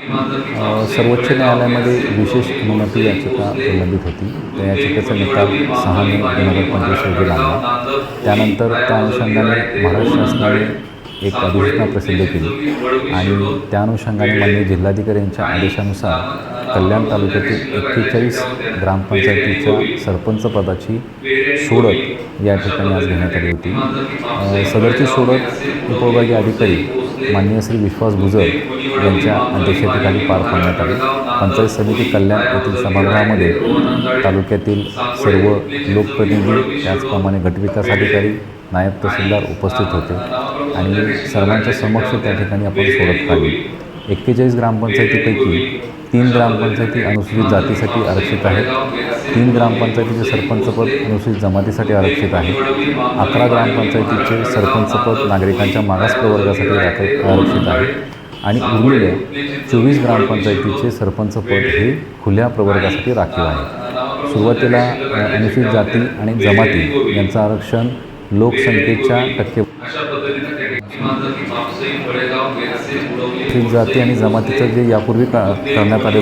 सर्वोच्च न्यायालयामध्ये विशेष अनुमती याचिका प्रलंबित होती. त्या याचिकेचा निकाल सहा मे दोन हजार पंचवीस रोजी लागला. त्यानंतर त्या अनुषंगाने महाराष्ट्र शासनाने एक अधिसूचना प्रसिद्ध केली. आणि त्या अनुषंगाने माननीय जिल्हाधिकाऱ्यांच्या आदेशानुसार कल्याण तालुक्यातील एक्केचाळीस ग्रामपंचायतीच्या सरपंच पदाची सोडत या ठिकाणी आज घेण्यात आली होती. सदरची सोडत उपविभागीय अधिकारी माननीय श्री विश्वास भुजर यांच्या अध्यक्षतेखाली पार पाडण्यात आले. पंचायत समिती कल्याण येथील सभागृहामध्ये तालुक्यातील सर्व लोकप्रतिनिधी त्याचप्रमाणे गटविकास अधिकारी नायब तहसीलदार उपस्थित होते आणि सर्वांच्या समक्ष त्या ठिकाणी आपण सोडत काढली. एक्केचाळीस ग्रामपंचायतीपैकी तीन ग्रामपंचायती अनुसूचित जातीसाठी आरक्षित आहेत. तीन ग्रामपंचायतीचे सरपंचपद अनुसूचित जमातीसाठी आरक्षित आहे. अकरा ग्रामपंचायतीचे सरपंचपद नागरिकांच्या मागास प्रवर्गासाठी राख- आरक्षित आहे. आणि उरलेल्या चोवीस ग्रामपंचायतीचे सरपंचपद हे खुल्या प्रवर्गासाठी राखीव आहे. सुरुवातीला अनुसूचित जाती आणि जमाती यांचं आरक्षण लोकसंख्येच्या टक्के जाती आणि जमातीचं जे यापूर्वी का करण्यात आले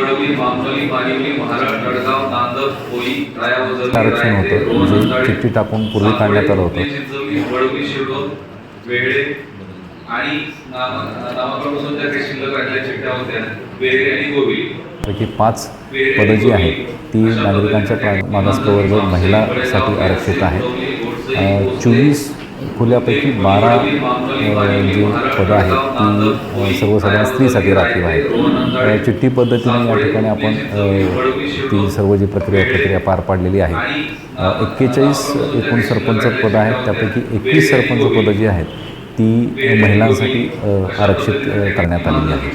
आरक्षण होतं. जे चिठ्ठी टाकून पूर्वी काढण्यात आलं होतं. पैकी पाच पदं जी आहेत ती नागरिकांच्या प्रा- मागास प्रवर्ग महिलासाठी आरक्षित आहेत. चोवीस खुल्यापैकी बारा जी पदं आहेत ती सर्वसाधारण स्त्रीसाठी राखीव आहेत. चिठ्ठी पद्धतीने या ठिकाणी आपण ती सर्व जी प्रक्रिया प्रक्रिया पार पाडलेली आहे. एक्केचाळीस एकूण सरपंच पदं आहेत त्यापैकी एकवीस सरपंच पदं जी आहेत ती महिलांसाठी आरक्षित करण्यात आलेली आहेत.